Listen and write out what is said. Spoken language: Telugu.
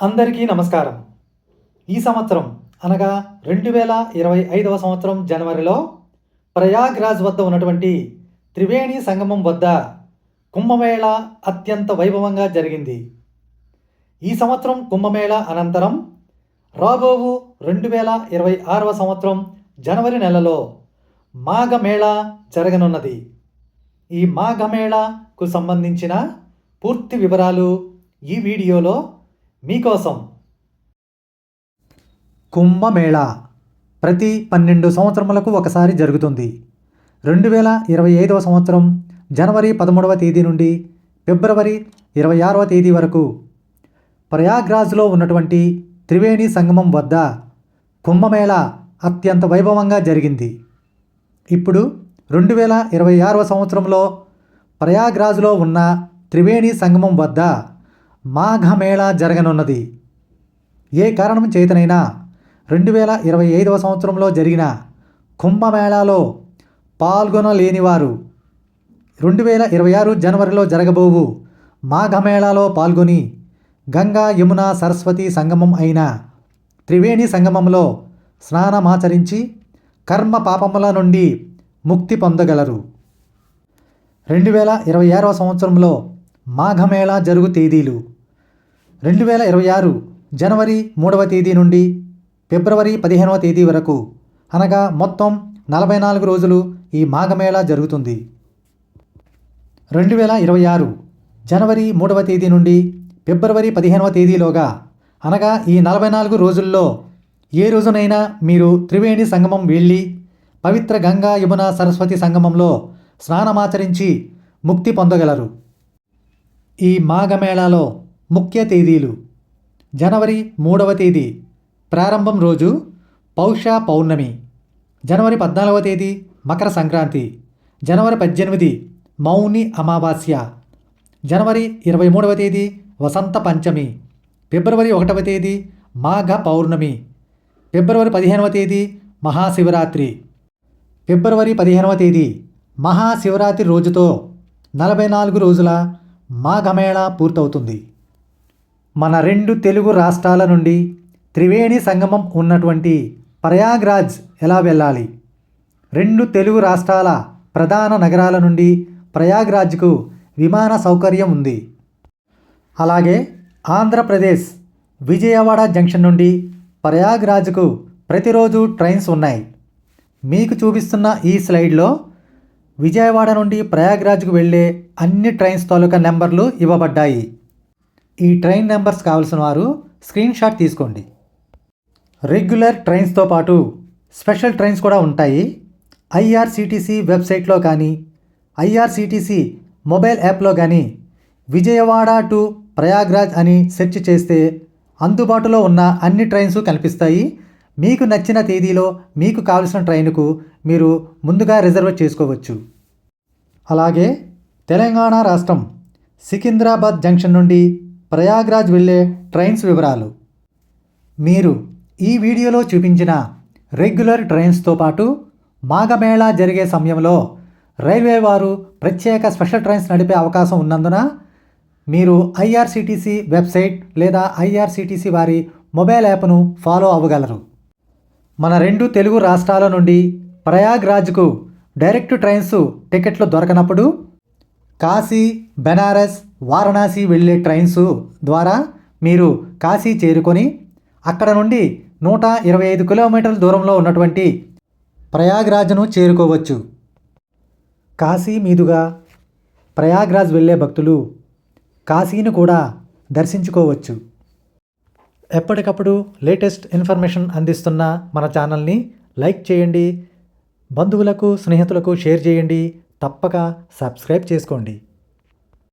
అందరికీ నమస్కారం. ఈ సంవత్సరం అనగా రెండు వేల ఇరవై ఐదవ సంవత్సరం జనవరిలో ప్రయాగ్రాజ్ వద్ద ఉన్నటువంటి త్రివేణి సంగమం వద్ద కుంభమేళ అత్యంత వైభవంగా జరిగింది. ఈ సంవత్సరం కుంభమేళ అనంతరం రాబోవు రెండు వేల ఇరవై ఆరవ సంవత్సరం జనవరి నెలలో మాఘమేళ జరగనున్నది. ఈ మాఘమేళకు సంబంధించిన పూర్తి వివరాలు ఈ వీడియోలో మీకోసం. కుంభమేళ ప్రతి పన్నెండు సంవత్సరములకు ఒకసారి జరుగుతుంది. రెండు వేల ఇరవై ఐదవ సంవత్సరం జనవరి పదమూడవ తేదీ నుండి ఫిబ్రవరి ఇరవై ఆరవ తేదీ వరకు ప్రయాగ్రాజ్లో ఉన్నటువంటి త్రివేణి సంగమం వద్ద కుంభమేళ అత్యంత వైభవంగా జరిగింది. ఇప్పుడు రెండు వేల ఇరవై ఆరవ సంవత్సరంలో ప్రయాగ్రాజ్లో ఉన్న త్రివేణి సంగమం వద్ద మాఘమేళ జరగనున్నది. ఏ కారణం చేతనైనా రెండు వేల ఇరవై ఐదవ సంవత్సరంలో జరిగిన కుంభమేళాలో పాల్గొనలేనివారు రెండు వేల ఇరవై ఆరు జనవరిలో జరగబోవు మాఘమేళాలో పాల్గొని గంగా యమున సరస్వతి సంగమం అయిన త్రివేణి సంగమంలో స్నానమాచరించి కర్మ పాపముల నుండి ముక్తి పొందగలరు. రెండు వేల ఇరవై ఆరవ సంవత్సరంలో మాఘమేళా జరుగు తేదీలు రెండు వేల ఇరవై ఆరు జనవరి మూడవ తేదీ నుండి ఫిబ్రవరి పదిహేనవ తేదీ వరకు అనగా మొత్తం నలభై నాలుగు రోజులు ఈ మాఘమేళ జరుగుతుంది. రెండు వేల ఇరవై ఆరు జనవరి మూడవ తేదీ నుండి ఫిబ్రవరి పదిహేనవ తేదీలోగా అనగా ఈ నలభై నాలుగు రోజుల్లో ఏ రోజునైనా మీరు త్రివేణి సంగమం వెళ్ళి పవిత్ర గంగా యమున సరస్వతి సంగమంలో స్నానమాచరించి ముక్తి పొందగలరు. ఈ మాఘమేళాలో ముఖ్య తేదీలు. జనవరి మూడవ తేదీ ప్రారంభం రోజు పౌష పౌర్ణమి. జనవరి పద్నాలుగవ తేదీ మకర సంక్రాంతి. జనవరి పద్దెనిమిది మౌని అమావాస్య. జనవరి ఇరవై మూడవ తేదీ వసంత పంచమి. ఫిబ్రవరి ఒకటవ తేదీ మాఘ పౌర్ణమి. ఫిబ్రవరి పదిహేనవ తేదీ మహాశివరాత్రి. ఫిబ్రవరి పదిహేనవ తేదీ మహాశివరాత్రి రోజుతో నలభై నాలుగు రోజుల మాఘమేళ పూర్తవుతుంది. మన రెండు తెలుగు రాష్ట్రాల నుండి త్రివేణి సంగమం ఉన్నటువంటి ప్రయాగ్రాజ్ ఎలా వెళ్ళాలి? రెండు తెలుగు రాష్ట్రాల ప్రధాన నగరాల నుండి ప్రయాగ్రాజ్కు విమాన సౌకర్యం ఉంది. అలాగే ఆంధ్రప్రదేశ్ విజయవాడ జంక్షన్ నుండి ప్రయాగ్రాజ్కు ప్రతిరోజు ట్రైన్స్ ఉన్నాయి. మీకు చూపిస్తున్న ఈ స్లైడ్లో విజయవాడ నుండి ప్రయాగ్రాజ్కు వెళ్ళే అన్ని ట్రైన్స్ తాలూకా నెంబర్లు ఇవ్వబడ్డాయి. ఈ ట్రైన్ నెంబర్స్ కావాల్సిన వారు స్క్రీన్ షాట్ తీసుకోండి. రెగ్యులర్ ట్రైన్స్తో పాటు స్పెషల్ ట్రైన్స్ కూడా ఉంటాయి. ఐఆర్సీటీసీ వెబ్సైట్లో కానీ ఐఆర్సీటీసీ మొబైల్ యాప్లో కానీ విజయవాడ టు ప్రయాగ్రాజ్ అని సెర్చ్ చేస్తే అందుబాటులో ఉన్న అన్ని ట్రైన్స్ కనిపిస్తాయి. మీకు నచ్చిన తేదీలో మీకు కావలసిన ట్రైన్కు మీరు ముందుగా రిజర్వ్ చేసుకోవచ్చు. అలాగే తెలంగాణ రాష్ట్రం సికింద్రాబాద్ జంక్షన్ నుండి ప్రయాగ్రాజ్ వెళ్ళే ట్రైన్స్ వివరాలు. మీరు ఈ వీడియోలో చూపించిన రెగ్యులర్ ట్రైన్స్తో పాటు మాఘమేళా జరిగే సమయంలో రైల్వే వారు ప్రత్యేక స్పెషల్ ట్రైన్స్ నడిపే అవకాశం ఉన్నందున మీరు ఐఆర్సీటీసీ వెబ్సైట్ లేదా ఐఆర్సీటీసీ వారి మొబైల్ యాప్ను ఫాలో అవ్వగలరు. మన రెండు తెలుగు రాష్ట్రాల నుండి ప్రయాగ్రాజ్కు డైరెక్ట్ ట్రైన్స్ టికెట్లు దొరకనప్పుడు కాశీ బెనారస్ వారణాసి వెళ్ళే ట్రైన్స్ ద్వారా మీరు కాశీ చేరుకొని అక్కడ నుండి నూట ఇరవై ఐదు కిలోమీటర్ల దూరంలో ఉన్నటువంటి ప్రయాగ్రాజ్ను చేరుకోవచ్చు. కాశీ మీదుగా ప్రయాగ్రాజ్ వెళ్ళే భక్తులు కాశీని కూడా దర్శించుకోవచ్చు. ఎప్పటికప్పుడు లేటెస్ట్ ఇన్ఫర్మేషన్ అందిస్తున్న మన ఛానల్ని లైక్ చేయండి బంధువులకు స్నేహితులకు షేర్ చేయండి తప్పక సబ్స్క్రైబ్ చేసుకోండి.